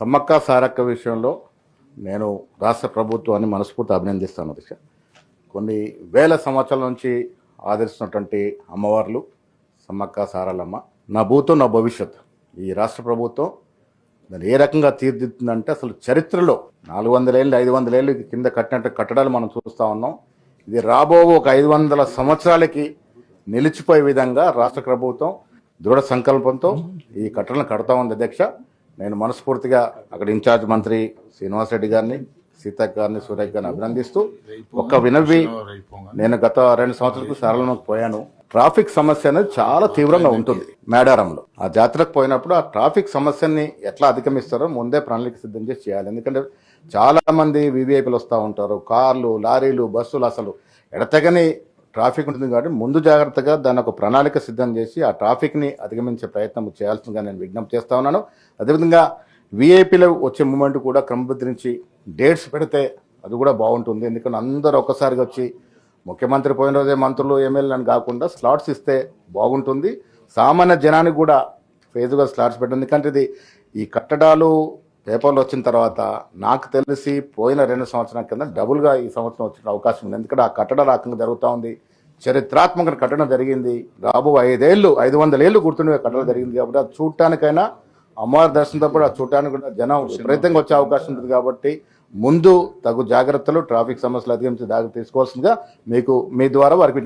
సమ్మక్క సారక్క విషయంలో నేను రాష్ట్ర ప్రభుత్వాన్ని మనస్ఫూర్తి అభినందిస్తాను దిశ కొన్ని వేల సంవత్సరాల నుంచి ఆదరిస్తున్నటువంటి అమ్మవార్లు సమ్మక్క సారలమ్మ నా భూతం నా భవిష్యత్. ఈ రాష్ట్ర ప్రభుత్వం దాన్ని ఏ రకంగా తీర్దిద్దుతుందంటే అసలు చరిత్రలో నాలుగు వందల ఏళ్ళు ఐదు వందల ఏళ్ళు కింద కట్టినట్టు కట్టడాలు మనం చూస్తూ ఉన్నాం. ఇది రాబో ఒక ఐదు వందల సంవత్సరాలకి నిలిచిపోయే విధంగా రాష్ట్ర ప్రభుత్వం దృఢ సంకల్పంతో ఈ కట్టడలను కడతా ఉంది అధ్యక్ష. నేను మనస్ఫూర్తిగా అక్కడ ఇన్ఛార్జ్ మంత్రి శ్రీనివాస్ రెడ్డి గారిని సీతక్ గారిని సూర్య గారిని అభినందిస్తూ ఒక్క వినవి నేను గత రెండు సంవత్సరాలకు సరళంలోకి పోయాను. ట్రాఫిక్ సమస్య అనేది చాలా తీవ్రంగా ఉంటుంది మేడారంలో. ఆ జాతరకు పోయినప్పుడు ఆ ట్రాఫిక్ సమస్యని ఎట్లా అధిగమిస్తారో ముందే ప్రణాళిక సిద్ధం చేసి చేయాలి. ఎందుకంటే చాలా మంది వివిఐపీలు వస్తూ ఉంటారు. కార్లు లారీలు బస్సులు అసలు ఎడతెగని ట్రాఫిక్ ఉంటుంది కాబట్టి ముందు జాగ్రత్తగా దాని ఒక ప్రణాళిక సిద్ధం చేసి ఆ ట్రాఫిక్ని అధిగమించే ప్రయత్నం చేయాల్సిందిగా నేను విజ్ఞప్తి చేస్తా ఉన్నాను. అదేవిధంగా విఐపీలు వచ్చే మూమెంట్ కూడా క్రమబద్ధరించి డేట్స్ పెడితే అది కూడా బాగుంటుంది. ఎందుకంటే అందరూ ఒక్కసారిగా వచ్చి ముఖ్యమంత్రి పోయిన రోజే మంత్రులు ఎమ్మెల్యేలను అని కాకుండా స్లాట్స్ ఇస్తే బాగుంటుంది. సామాన్య జనానికి కూడా ఫేజ్గా స్లాట్స్ పెట్టండి. ఎందుకంటే ఇది ఈ కట్టడాలు పేపర్లు వచ్చిన తర్వాత నాకు తెలిసి పోయిన రెండు సంవత్సరాల కింద డబుల్గా ఈ సంవత్సరం వచ్చిన అవకాశం ఉంది. ఎందుకంటే ఆ కట్టడ రకంగా జరుగుతూ ఉంది. చరిత్రాత్మక కట్టడం జరిగింది. రాబో ఐదేళ్ళు ఐదు వందల ఏళ్ళు గుర్తుండే కట్టడం జరిగింది కాబట్టి అది చూడటానికైనా అమ్మవారి దర్శనంతో పాటు అది చూడటానికి కూడా జనం విపరీతంగా వచ్చే అవకాశం ఉంటుంది కాబట్టి ముందు తగు జాగ్రత్తలు ట్రాఫిక్ సమస్యలు అధిగమించి జాగ్రత్త తీసుకోవాల్సిందిగా మీకు మీ ద్వారా వారికి